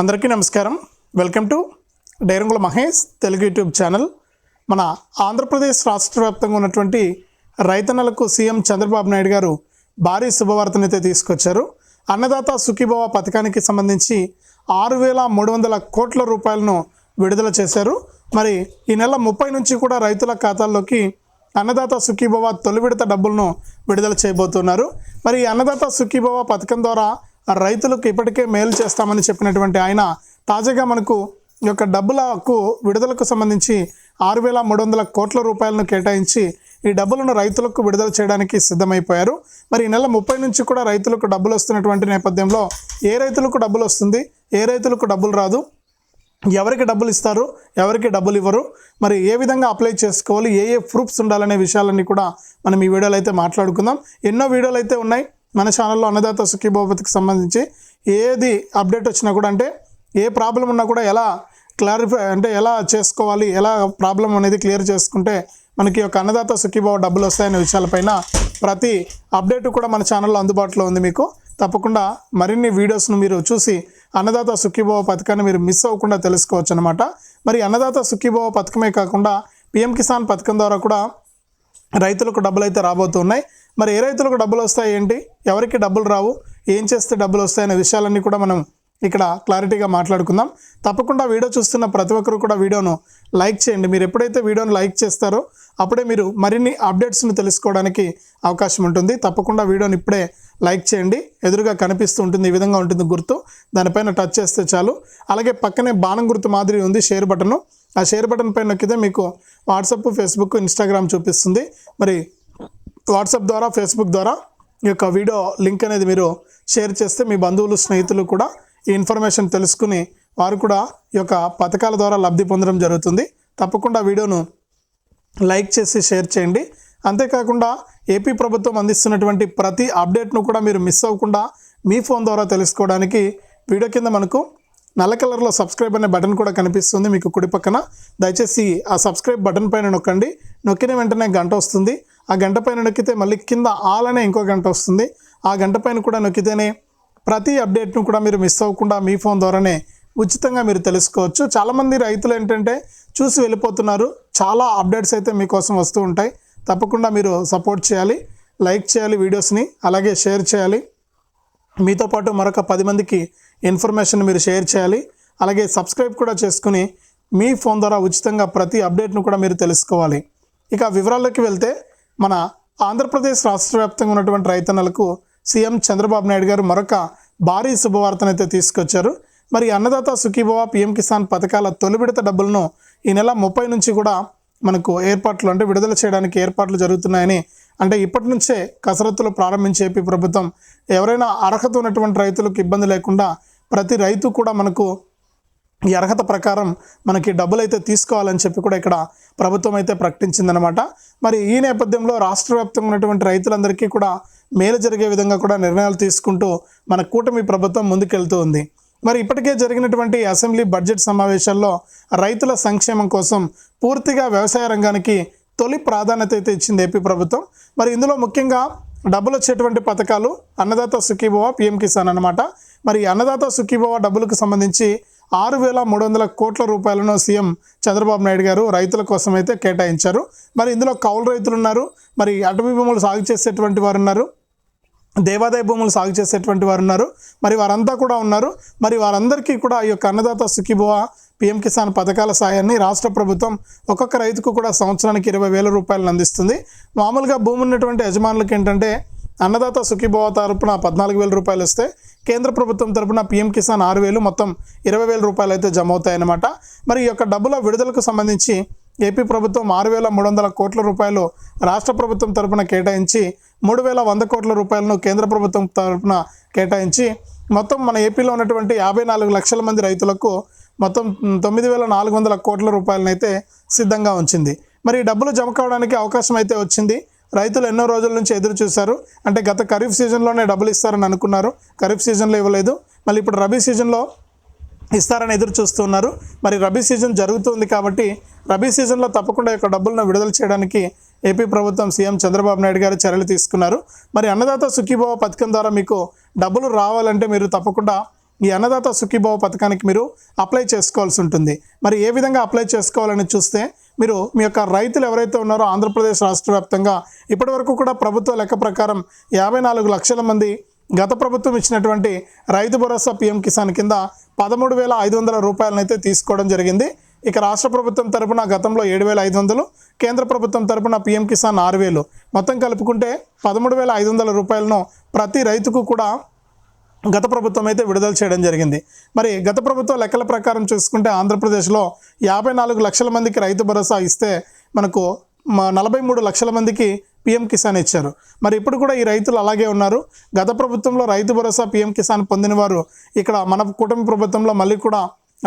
అందరికీ నమస్కారం. Welcome to డైరంగుల Mahesh Telugu YouTube channel. మన ఆంధ్రప్రదేశ్ రాష్ట్ర వ్యాప్తంగా ఉన్నటువంటి రైతన్నలకు సీఎం చంద్రబాబు నాయుడు గారు భారీ శుభవార్తనైతే తీసుకొచ్చారు. అన్నదాత సుఖీభవ పథకానికి సంబంధించి ఆరు వేల మూడు వందల కోట్ల రూపాయలను విడుదల చేశారు. మరి ఈ నెల ముప్పై నుంచి కూడా రైతుల ఖాతాల్లోకి అన్నదాత సుఖీభవ తొలి విడత డబ్బులను విడుదల చేయబోతున్నారు. మరి ఈ అన్నదాత సుఖీభవ పథకం ద్వారా రైతులకు ఇప్పటికే మేలు చేస్తామని చెప్పినటువంటి ఆయన తాజాగా మనకు ఈ యొక్క డబ్బులకు విడుదలకు సంబంధించి ఆరు వేల మూడు వందల కోట్ల రూపాయలను కేటాయించి ఈ డబ్బులను రైతులకు విడుదల చేయడానికి సిద్ధమైపోయారు. మరి ఈ నెల ముప్పై నుంచి కూడా రైతులకు డబ్బులు వస్తున్నటువంటి నేపథ్యంలో ఏ రైతులకు డబ్బులు వస్తుంది? ఏ రైతులకు డబ్బులు రాదు? ఎవరికి డబ్బులు ఇస్తారు? ఎవరికి డబ్బులు ఇవ్వరు? మరి ఏ విధంగా అప్లై చేసుకోవాలి? ఏ ఏ ప్రూఫ్స్ ఉండాలనే విషయాలన్నీ కూడా మనం ఈ వీడియోలో అయితే మాట్లాడుకుందాం. ఎన్నో వీడియోలు అయితే ఉన్నాయి. మన ఛానల్లో అన్నదాత సుఖీభవతికి సంబంధించి ఏది అప్డేట్ వచ్చినా కూడా అంటే ఏ ప్రాబ్లం ఉన్నా కూడా ఎలా క్లారిఫై అంటే ఎలా చేసుకోవాలి ఎలా ప్రాబ్లం అనేది క్లియర్ చేసుకుంటే మనకి ఒక అన్నదాత సుఖీభావ డబ్బులు వస్తాయనే విషయాలపైన ప్రతి అప్డేట్ కూడా మన ఛానల్లో అందుబాటులో ఉంది మీకు. తప్పకుండా మరిన్ని వీడియోస్ను మీరు చూసి అన్నదాత సుఖీభావ పథకాన్ని మీరు మిస్ అవ్వకుండా తెలుసుకోవచ్చు అనమాట మరి అన్నదాత సుఖీభావ పథకమే కాకుండా పిఎం కిసాన్ పథకం ద్వారా కూడా రైతులకు డబ్బులు అయితే రాబోతున్నాయి. మరి ఏ రైతులకు డబ్బులు వస్తాయి ఏంటి? ఎవరికి డబ్బులు రావు? ఏం చేస్తే డబ్బులు వస్తాయనే విషయాలన్నీ కూడా మనం ఇక్కడ క్లారిటీగా మాట్లాడుకుందాం. తప్పకుండా వీడియో చూస్తున్న ప్రతి ఒక్కరు కూడా వీడియోను లైక్ చేయండి. మీరు ఎప్పుడైతే వీడియోను లైక్ చేస్తారో అప్పుడే మీరు మరిన్ని అప్డేట్స్ని తెలుసుకోవడానికి అవకాశం ఉంటుంది. తప్పకుండా వీడియోని ఇప్పుడే లైక్ చేయండి. ఎదురుగా కనిపిస్తూ ఉంటుంది ఈ విధంగా ఉంటుంది గుర్తు. దానిపైన టచ్ చేస్తే చాలు. అలాగే పక్కనే బాణం గుర్తు మాదిరి ఉంది షేర్ బటను. ఆ షేర్ బటన్ పైన నొక్కితే మీకు వాట్సాప్ ఫేస్బుక్ ఇన్స్టాగ్రామ్ చూపిస్తుంది. మరి వాట్సాప్ ద్వారా ఫేస్బుక్ ద్వారా ఈ యొక్క వీడియో లింక్ అనేది మీరు షేర్ చేస్తే మీ బంధువులు స్నేహితులు కూడా ఈ ఇన్ఫర్మేషన్ తెలుసుకుని వారు కూడా ఈ యొక్క పథకాల ద్వారా లబ్ధి పొందడం జరుగుతుంది. తప్పకుండా వీడియోను లైక్ చేసి షేర్ చేయండి. అంతేకాకుండా ఏపీ ప్రభుత్వం అందిస్తున్నటువంటి ప్రతి అప్డేట్ను కూడా మీరు మిస్ అవ్వకుండా మీ ఫోన్ ద్వారా తెలుసుకోవడానికి వీడియో కింద మనకు నల్ల కలర్లో సబ్స్క్రైబ్ అనే బటన్ కూడా కనిపిస్తుంది. మీకు కుడి పక్కన దయచేసి ఆ సబ్స్క్రైబ్ బటన్ పైన నొక్కండి. నొక్కిన వెంటనే గంట వస్తుంది. ఆ గంట పైన నొక్కితే మళ్ళీ కింద ఆలనే ఇంకో గంట వస్తుంది. ఆ గంట పైన కూడా నొక్కితేనే ప్రతి అప్డేట్ను కూడా మీరు మిస్ అవ్వకుండా మీ ఫోన్ ద్వారానే ఉచితంగా మీరు తెలుసుకోవచ్చు. చాలామంది రైతులు ఏంటంటే చూసి వెళ్ళిపోతున్నారు. చాలా అప్డేట్స్ అయితే మీకోసం వస్తూ ఉంటాయి. తప్పకుండా మీరు సపోర్ట్ చేయాలి లైక్ చేయాలి వీడియోస్ని అలాగే షేర్ చేయాలి. మీతో పాటు మరొక పది మందికి ఇన్ఫర్మేషన్ మీరు షేర్ చేయాలి. అలాగే సబ్స్క్రైబ్ కూడా చేసుకుని మీ ఫోన్ ద్వారా ఉచితంగా ప్రతి అప్డేట్ను కూడా మీరు తెలుసుకోవాలి. ఇక వివరాల్లోకి వెళ్తే మన ఆంధ్రప్రదేశ్ రాష్ట్ర వ్యాప్తంగా ఉన్నటువంటి రైతన్నలకు సీఎం చంద్రబాబు నాయుడు గారు మరొక భారీ శుభవార్తనైతే తీసుకొచ్చారు. మరి అన్నదాత సుఖీభవ పిఎం కిసాన్ పథకాల తొలి విడత డబ్బులను ఈ నెల ముప్పై నుంచి కూడా మనకు ఏర్పాట్లు అంటే విడుదల చేయడానికి ఏర్పాట్లు జరుగుతున్నాయని అంటే ఇప్పటి నుంచే కసరత్తులు ప్రారంభించే ఏపీ ప్రభుత్వం ఎవరైనా అర్హత ఉన్నటువంటి రైతులకు ఇబ్బంది లేకుండా ప్రతి రైతు కూడా మనకు ఈ అర్హత ప్రకారం మనకి డబ్బులు అయితే తీసుకోవాలని చెప్పి కూడా ఇక్కడ ప్రభుత్వం అయితే ప్రకటించిందనమాట మరి ఈ నేపథ్యంలో రాష్ట్ర వ్యాప్తంగా ఉన్నటువంటి రైతులందరికీ కూడా మేలు జరిగే విధంగా కూడా నిర్ణయాలు తీసుకుంటూ మన కూటమి ప్రభుత్వం ముందుకెళ్తూ ఉంది. మరి ఇప్పటికే జరిగినటువంటి అసెంబ్లీ బడ్జెట్ సమావేశాల్లో రైతుల సంక్షేమం కోసం పూర్తిగా వ్యవసాయ రంగానికి తొలి ప్రాధాన్యత అయితే ఇచ్చింది ఏపీ ప్రభుత్వం. మరి ఇందులో ముఖ్యంగా డబ్బులు వచ్చేటువంటి పథకాలు అన్నదాత సుఖీభవ పిఎం కిసాన్ అనమాట మరి అన్నదాత సుఖీభవ డబ్బులకు సంబంధించి ఆరు వేల మూడు వందల కోట్ల రూపాయలను సీఎం చంద్రబాబు నాయుడు గారు రైతుల కోసం అయితే కేటాయించారు. మరి ఇందులో కౌలు రైతులు ఉన్నారు. మరి అటవీ భూములు సాగు చేసేటువంటి వారు ఉన్నారు. దేవాదాయ భూములు సాగు చేసేటువంటి వారు ఉన్నారు. మరి వారంతా కూడా ఉన్నారు. మరి వారందరికీ కూడా ఈ యొక్క అన్నదాత సుఖీభవ పిఎం కిసాన్ పథకాల సాయాన్ని రాష్ట్ర ప్రభుత్వం ఒక్కొక్క రైతుకు కూడా సంవత్సరానికి ఇరవై వేల రూపాయలను అందిస్తుంది. మామూలుగా భూమి ఉన్నటువంటి యజమానులకు ఏంటంటే అన్నదాత సుఖీభవ తరపున పద్నాలుగు వేల రూపాయలు వస్తే కేంద్ర ప్రభుత్వం తరపున పిఎం కిసాన్ ఆరు వేలు మొత్తం ఇరవై వేల రూపాయలు అయితే జమ అవుతాయన్నమాట మరి ఈ యొక్క డబ్బుల విడుదలకు సంబంధించి ఏపీ ప్రభుత్వం ఆరు వేల మూడు వందల కోట్ల రూపాయలు రాష్ట్ర ప్రభుత్వం తరపున కేటాయించి మూడు వేల వంద కోట్ల రూపాయలను కేంద్ర ప్రభుత్వం తరపున కేటాయించి మొత్తం మన ఏపీలో ఉన్నటువంటి యాభై నాలుగు లక్షల మంది రైతులకు మొత్తం తొమ్మిది వేల నాలుగు వందల కోట్ల రూపాయలను అయితే సిద్ధంగా ఉంచింది. మరి ఈ డబ్బులు జమ కావడానికి అవకాశం అయితే వచ్చింది. రైతులు ఎన్నో రోజుల నుంచి ఎదురు చూశారు. అంటే గత ఖరీఫ్ సీజన్లోనే డబ్బులు ఇస్తారని అనుకున్నారు. ఖరీఫ్ సీజన్లో ఇవ్వలేదు. మళ్ళీ ఇప్పుడు రబీ సీజన్లో ఇస్తారని ఎదురు చూస్తున్నారు. మరి రబీ సీజన్ జరుగుతుంది కాబట్టి రబీ సీజన్లో తప్పకుండా యొక్క డబ్బులను విడుదల చేయడానికి ఏపీ ప్రభుత్వం సీఎం చంద్రబాబు నాయుడు గారు చర్యలు తీసుకున్నారు. మరి అన్నదాత సుఖీభావ పథకం ద్వారా మీకు డబ్బులు రావాలంటే మీరు తప్పకుండా ఈ అన్నదాత సుఖీభావ పథకానికి మీరు అప్లై చేసుకోవాల్సి ఉంటుంది. మరి ఏ విధంగా అప్లై చేసుకోవాలని చూస్తే మీరు మీ యొక్క రైతులు ఎవరైతే ఉన్నారో ఆంధ్రప్రదేశ్ రాష్ట్ర వ్యాప్తంగా ఇప్పటివరకు కూడా ప్రభుత్వ లెక్క ప్రకారం యాభై నాలుగు లక్షల మంది గత ప్రభుత్వం ఇచ్చినటువంటి రైతు భరోసా పీఎం కిసాన్ కింద పదమూడు వేల ఐదు వందల రూపాయలనైతే తీసుకోవడం జరిగింది. ఇక రాష్ట్ర ప్రభుత్వం తరపున గతంలో ఏడు వేల ఐదు వందలు కేంద్ర ప్రభుత్వం తరపున పీఎం కిసాన్ ఆరు వేలు. మొత్తం కలుపుకుంటే పదమూడు వేల ఐదు వందల రూపాయలను ప్రతి రైతుకు కూడా గత ప్రభుత్వం అయితే విడుదల చేయడం జరిగింది. మరి గత ప్రభుత్వ లెక్కల ప్రకారం చూసుకుంటే ఆంధ్రప్రదేశ్లో యాభై నాలుగు లక్షల మందికి రైతు భరోసా ఇస్తే మనకు నలభై మూడు లక్షల మందికి పిఎం కిసాన్ ఇచ్చారు. మరి ఇప్పుడు కూడా ఈ రైతులు అలాగే ఉన్నారు. గత ప్రభుత్వంలో రైతు భరోసా పిఎం కిసాన్ పొందిన వారు ఇక్కడ మన కుటుంబ ప్రభుత్వంలో మళ్ళీ కూడా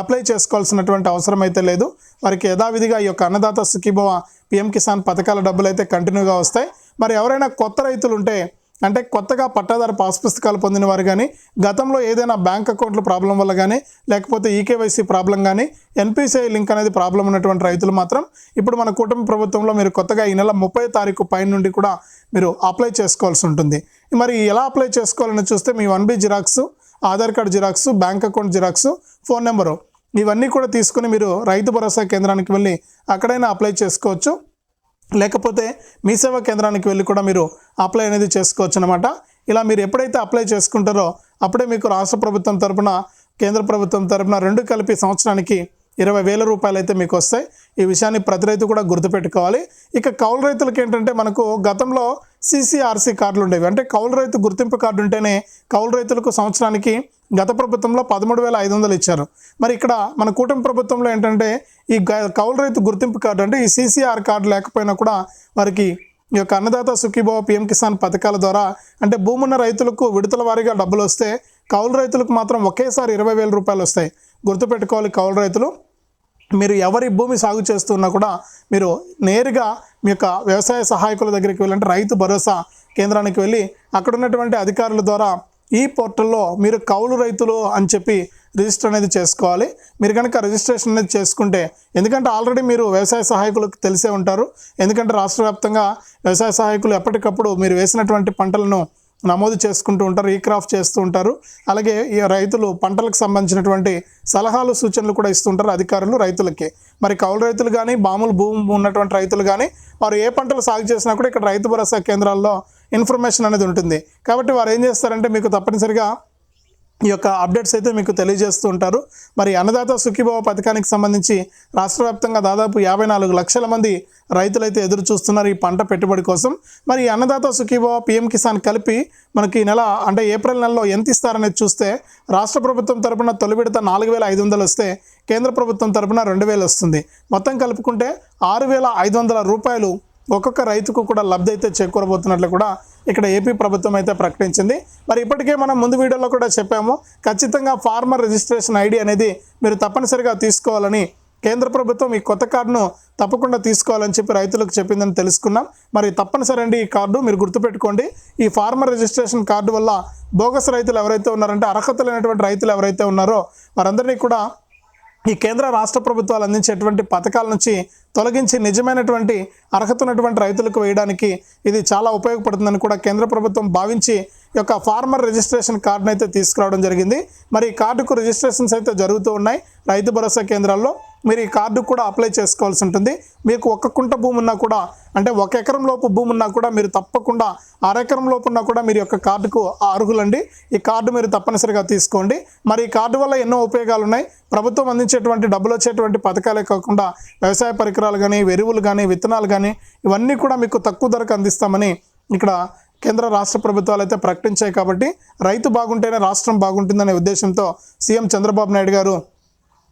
అప్లై చేసుకోవాల్సినటువంటి అవసరం అయితే లేదు. వారికి యథావిధిగా ఈ యొక్క అన్నదాత సుఖీభవ పిఎం కిసాన్ పథకాల డబ్బులు అయితే కంటిన్యూగా వస్తాయి. మరి ఎవరైనా కొత్త రైతులు ఉంటే అంటే కొత్తగా పట్టాదారు పాస్ పుస్తకాలు పొందిన వారు కానీ గతంలో ఏదైనా బ్యాంక్ అకౌంట్ల ప్రాబ్లం వల్ల కానీ లేకపోతే ఈకేవైసీ ప్రాబ్లం కానీ ఎన్పిసిఐ లింక్ అనేది ప్రాబ్లం ఉన్నటువంటి రైతులు మాత్రం ఇప్పుడు మన కుటుంబ ప్రభుత్వంలో మీరు కొత్తగా ఈ నెల ముప్పై తారీఖు పైన నుండి కూడా మీరు అప్లై చేసుకోవాల్సి ఉంటుంది. మరి ఎలా అప్లై చేసుకోవాలని చూస్తే మీ one B xerox Aadhaar card xerox bank account xerox phone number ఇవన్నీ కూడా తీసుకుని మీరు రైతు భరోసా కేంద్రానికి వెళ్ళి అక్కడైనా అప్లై చేసుకోవచ్చు. లేకపోతే మీ సేవా కేంద్రానికి వెళ్ళి కూడా మీరు అప్లై అనేది చేసుకోవచ్చు అనమాట ఇలా మీరు ఎప్పుడైతే అప్లై చేసుకుంటారో అప్పుడే మీకు రాష్ట్ర ప్రభుత్వం తరపున కేంద్ర ప్రభుత్వం తరపున రెండు కలిపి సంవత్సరానికి ఇరవై వేల రూపాయలు అయితే మీకు వస్తాయి. ఈ విషయాన్ని ప్రతి రైతు కూడా గుర్తుపెట్టుకోవాలి. ఇక కౌలు రైతులకి ఏంటంటే మనకు గతంలో సీసీఆర్సీ కార్డులు ఉండేవి. అంటే కౌలు రైతు గుర్తింపు కార్డు ఉంటేనే కౌలు రైతులకు సంవత్సరానికి గత ప్రభుత్వంలో పదమూడు వేల ఐదు వందలు ఇచ్చారు. మరి ఇక్కడ మన కూటమి ప్రభుత్వంలో ఏంటంటే ఈ గ- కౌలు రైతు గుర్తింపు కార్డు అంటే ఈ సీసీఆర్ కార్డు లేకపోయినా కూడా వారికి ఈ యొక్క అన్నదాత సుఖీభావ పిఎం కిసాన్ పథకాల ద్వారా అంటే భూమున్న రైతులకు విడతల వారీగా డబ్బులు వస్తే కౌలు రైతులకు మాత్రం ఒకేసారి ఇరవై వేల రూపాయలు వస్తాయి. గుర్తుపెట్టుకోవాలి కౌలు రైతులు. మీరు ఎవరి భూమి సాగు చేస్తున్నా కూడా మీరు నేరుగా మీ యొక్క వ్యవసాయ సహాయకుల దగ్గరికి వెళ్ళంటే రైతు భరోసా కేంద్రానికి వెళ్ళి అక్కడ ఉన్నటువంటి అధికారుల ద్వారా ఈ పోర్టల్లో మీరు కౌలు రైతులు అని చెప్పి రిజిస్టర్ అనేది చేసుకోవాలి. మీరు కనుక రిజిస్ట్రేషన్ అనేది చేసుకుంటే ఎందుకంటే ఆల్రెడీ మీరు వ్యవసాయ సహాయకులకు తెలిసే ఉంటారు. ఎందుకంటే రాష్ట్ర వ్యాప్తంగా వ్యవసాయ సహాయకులు ఎప్పటికప్పుడు మీరు వేసినటువంటి పంటలను నమోదు చేసుకుంటూ ఉంటారు రీక్రాఫ్ట్ చేస్తూ ఉంటారు. అలాగే ఈ రైతులు పంటలకు సంబంధించినటువంటి సలహాలు సూచనలు కూడా ఇస్తుంటారు అధికారులు రైతులకి. మరి కౌలు రైతులు కానీ మామూలు భూమి ఉన్నటువంటి రైతులు కానీ వారు ఏ పంటలు సాగు చేసినా కూడా ఇక్కడ రైతు భరోసా కేంద్రాల్లో ఇన్ఫర్మేషన్ అనేది ఉంటుంది. కాబట్టి వారు ఏం చేస్తారంటే మీకు తప్పనిసరిగా ఈ యొక్క అప్డేట్స్ అయితే మీకు తెలియజేస్తూ ఉంటారు. మరి అన్నదాత సుఖీభావ పథకానికి సంబంధించి రాష్ట్ర వ్యాప్తంగా దాదాపు యాభై నాలుగు లక్షల మంది రైతులైతే ఎదురు చూస్తున్నారు ఈ పంట పెట్టుబడి కోసం. మరి ఈ అన్నదాత సుఖీభావ పిఎం కిసాన్ కలిపి మనకి ఈ నెల అంటే ఏప్రిల్ నెలలో ఎంత ఇస్తారనేది చూస్తే రాష్ట్ర ప్రభుత్వం తరపున తొలి విడత నాలుగు వేల ఐదు వందలు వస్తే కేంద్ర ప్రభుత్వం తరపున రెండు వేలు వస్తుంది. మొత్తం కలుపుకుంటే ఆరు వేల ఐదు వందల రూపాయలు ఒక్కొక్క రైతుకు కూడా లబ్ధి అయితే చేకూరబోతున్నట్లు కూడా ఇక్కడ ఏపీ ప్రభుత్వం అయితే ప్రకటించింది. మరి ఇప్పటికే మనం ముందు వీడియోలో కూడా చెప్పాము ఖచ్చితంగా ఫార్మర్ రిజిస్ట్రేషన్ ఐడి అనేది మీరు తప్పనిసరిగా తీసుకోవాలని కేంద్ర ప్రభుత్వం ఈ కొత్త కార్డును తప్పకుండా తీసుకోవాలని చెప్పి రైతులకు చెప్పిందని తెలుసుకున్నాం. మరి తప్పనిసరి అండి ఈ కార్డు మీరు గుర్తుపెట్టుకోండి. ఈ ఫార్మర్ రిజిస్ట్రేషన్ కార్డు వల్ల బోగస్ రైతులు ఎవరైతే ఉన్నారంటే అర్హత లేనటువంటి రైతులు ఎవరైతే ఉన్నారో వారందరినీ కూడా ఈ కేంద్ర రాష్ట్ర ప్రభుత్వాలు అందించేటువంటి పథకాల నుంచి తొలగించి నిజమైనటువంటి అర్హత ఉన్నటువంటి రైతులకు వేయడానికి ఇది చాలా ఉపయోగపడుతుందని కూడా కేంద్ర ప్రభుత్వం భావించి ఈ యొక్క ఫార్మర్ రిజిస్ట్రేషన్ కార్డును అయితే తీసుకురావడం జరిగింది. మరి ఈ కార్డుకు రిజిస్ట్రేషన్స్ అయితే జరుగుతూ ఉన్నాయి. రైతు భరోసా కేంద్రాల్లో మీరు ఈ కార్డు కూడా అప్లై చేసుకోవాల్సి ఉంటుంది. మీకు ఒక కుంట భూమి ఉన్నా కూడా అంటే ఒక ఎకరం లోపు భూమి ఉన్నా కూడా మీరు తప్పకుండా అరెకరం లోపు ఉన్నా కూడా మీరు యొక్క కార్డుకు అర్హులండి. ఈ కార్డు మీరు తప్పనిసరిగా తీసుకోండి. మరి ఈ కార్డు వల్ల ఎన్నో ఉపయోగాలు ఉన్నాయి. ప్రభుత్వం అందించేటువంటి డబ్బులు వచ్చేటువంటి పథకాలే కాకుండా వ్యవసాయ పరికరాలు కానీ ఎరువులు కానీ విత్తనాలు కానీ ఇవన్నీ కూడా మీకు తక్కువ ధరకు అందిస్తామని ఇక్కడ కేంద్ర రాష్ట్ర ప్రభుత్వాలు అయితే ప్రకటించాయి కాబట్టి రైతు బాగుంటేనే రాష్ట్రం బాగుంటుందనే ఉద్దేశంతో సీఎం చంద్రబాబు నాయుడు గారు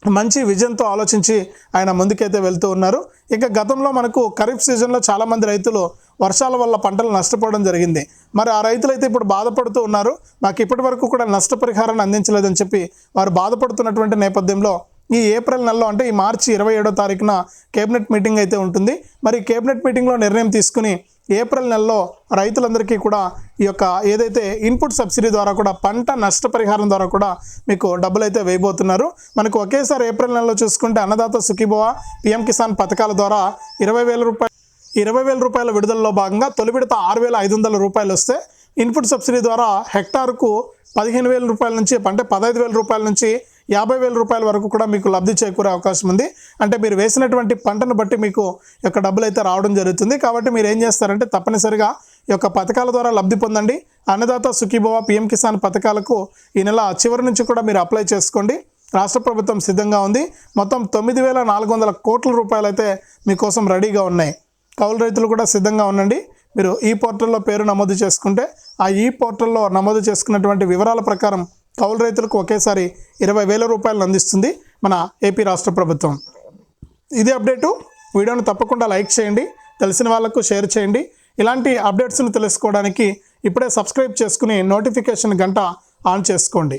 మంచి విజన్తో ఆలోచించి ఆయన ముందుకైతే వెళ్తూ ఉన్నారు. ఇక గతంలో మనకు ఖరీఫ్ సీజన్లో చాలామంది రైతులు వర్షాల వల్ల పంటలు నష్టపోవడం జరిగింది. మరి ఆ రైతులు అయితే ఇప్పుడు బాధపడుతూ ఉన్నారు. మాకు ఇప్పటి వరకు కూడా నష్టపరిహారాన్ని అందించలేదని చెప్పి వారు బాధపడుతున్నటువంటి నేపథ్యంలో ఈ ఏప్రిల్ నెలలో అంటే ఈ మార్చి ఇరవై ఏడో తారీఖున కేబినెట్ మీటింగ్ అయితే ఉంటుంది. మరి కేబినెట్ మీటింగ్లో నిర్ణయం తీసుకుని ఏప్రిల్ నెలలో రైతులందరికీ కూడా ఈ యొక్క ఏదైతే ఇన్పుట్ సబ్సిడీ ద్వారా కూడా పంట నష్టపరిహారం ద్వారా కూడా మీకు డబ్బులు అయితే వేయబోతున్నారు. మనకు ఒకేసారి ఏప్రిల్ నెలలో చూసుకుంటే అన్నదాత సుఖీభవ పిఎం కిసాన్ పథకాల ద్వారా ఇరవై వేల రూపాయలు ఇరవై వేల రూపాయల విడుదలలో భాగంగా తొలి విడత ఆరు వేల ఐదు వందల రూపాయలు వస్తే ఇన్పుట్ సబ్సిడీ ద్వారా హెక్టార్కు పదిహేను వేల రూపాయల నుంచి అంటే పదహైదు వేల రూపాయల నుంచి యాభై వేల రూపాయల వరకు కూడా మీకు లబ్ధి చేకూరే అవకాశం ఉంది. అంటే మీరు వేసినటువంటి పంటను బట్టి మీకు యొక్క డబ్బులు అయితే రావడం జరుగుతుంది. కాబట్టి మీరు ఏం చేస్తారంటే తప్పనిసరిగా ఈ యొక్క పథకాల ద్వారా లబ్ధి పొందండి. అన్నదాత సుఖీభవ పిఎం కిసాన్ పథకాలకు ఈ నెల చివరి నుంచి కూడా మీరు అప్లై చేసుకోండి. రాష్ట్ర ప్రభుత్వం సిద్ధంగా ఉంది. మొత్తం తొమ్మిది వేల నాలుగు వందల కోట్ల రూపాయలు అయితే మీకోసం రెడీగా ఉన్నాయి. కౌలు రైతులు కూడా సిద్ధంగా ఉండండి. మీరు ఈ పోర్టల్లో పేరు నమోదు చేసుకుంటే ఆ ఈ పోర్టల్లో నమోదు చేసుకున్నటువంటి వివరాల ప్రకారం కౌలు రైతులకు ఒకేసారి ఇరవై వేల రూపాయలను అందిస్తుంది మన ఏపీ రాష్ట్ర ప్రభుత్వం. ఇదే అప్డేటు. వీడియోను తప్పకుండా లైక్ చేయండి. తెలిసిన వాళ్ళకు షేర్ చేయండి. ఇలాంటి అప్డేట్స్ను తెలుసుకోవడానికి ఇప్పుడే సబ్స్క్రైబ్ చేసుకుని నోటిఫికేషన్ గంట ఆన్ చేసుకోండి.